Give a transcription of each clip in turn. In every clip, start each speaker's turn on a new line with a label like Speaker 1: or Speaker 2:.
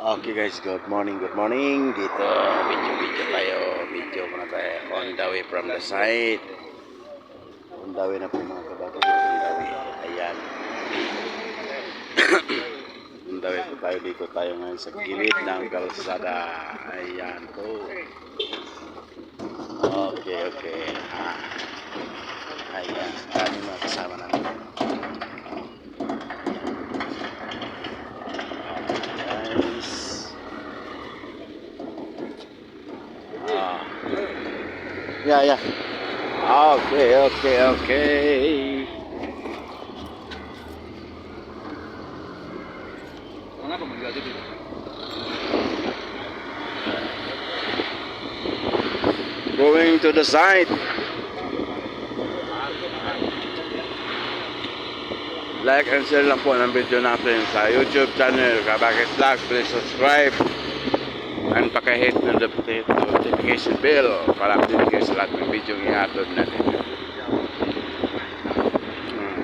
Speaker 1: Okay guys, good morning, good morning. Dito, video-video tayo. Video muna tayo. On the way from the site. On the way na po mga kabakit. On the. Ayan. on the way po tayo. Dito tayo ngayon sa gilid ng kalsada. Ayan po. Okay, okay. Ah. Ayan. Kami mga kasama namin. Guys. Ah. Yeah, yeah. Okay, okay, okay.
Speaker 2: Kenapa menjual itu?
Speaker 1: Going to the site. Like and share lang po ng video natin sa YouTube channel Kabakit Vlog. Please subscribe and pakihit ng notification bell para update kayo sa lahat ng video yung i-upload natin. Hmm.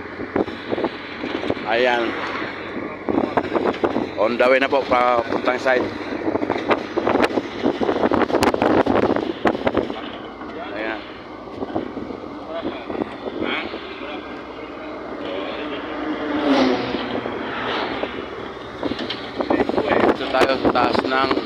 Speaker 1: Ayan. On the way na po pa puntang site. Ayan. Ito tayo sa taas ng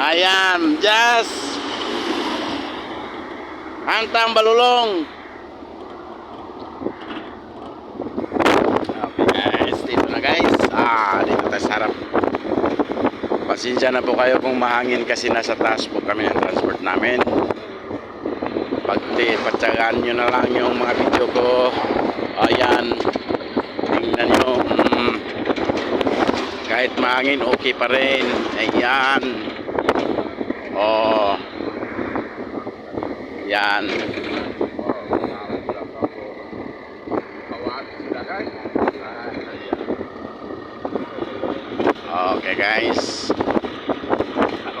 Speaker 1: Ayan, Jas! Antam Balulong! Okay guys, dito na guys. Ah, dito tayo sa harap. Pasensya na po kayo kung mahangin kasi nasa taas po kami ng transport namin. Pagti, patsagaan nyo na lang yung mga video ko. Ayan. Tingnan nyo. Kahit mahangin, okay pa rin. Ayan. Oh. Yan. Okay guys.
Speaker 2: Kalau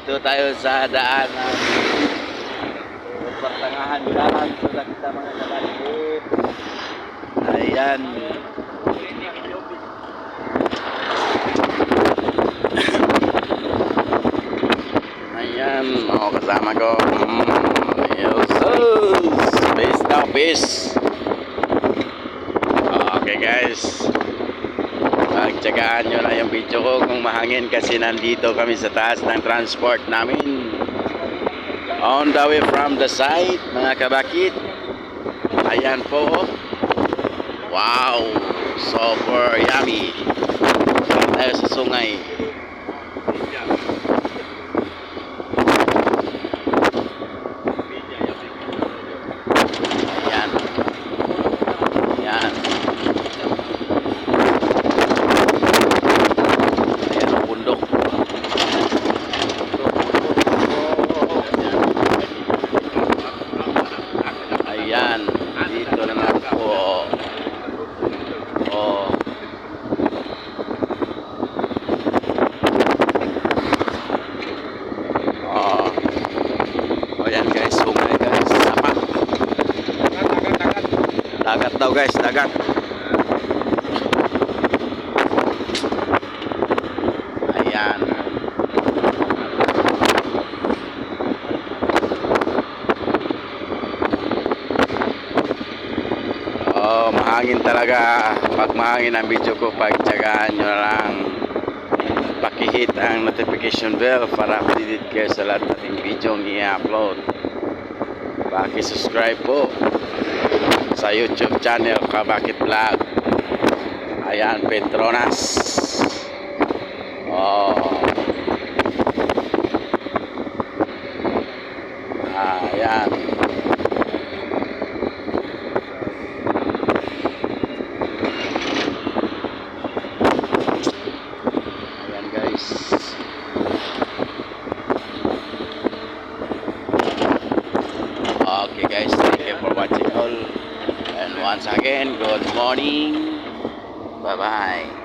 Speaker 1: dito tayo sa daanan. Pertengahan jalan sudah kita mga kabalik. Ayan. Ayan, mga kasama ko. Mm, yes, Peace daw, peace. Okay guys. Pagtsagaan nyo na yung video ko kung mahangin kasi nandito kami sa taas ng transport namin. On the way from the site, mga kabakit. Ayan po. Wow! Super yummy. Tayo sa sungay. Ayan. Ayan. Ayan ang bundok. Ayan. Dito na nga po. Oh. Guys, dagat. Ayan. Oh, mahangin talaga. Pag mahangin ang video ko, pagtsagaan nyo lang. Pakihit ang notification bell para updated kayo sa lahat nating video ang i-upload. Paki-subscribe po sa YouTube channel Kabakit Vlog. Ayan, Petronas. Oh. Ayan. Once again, good morning. Bye-bye.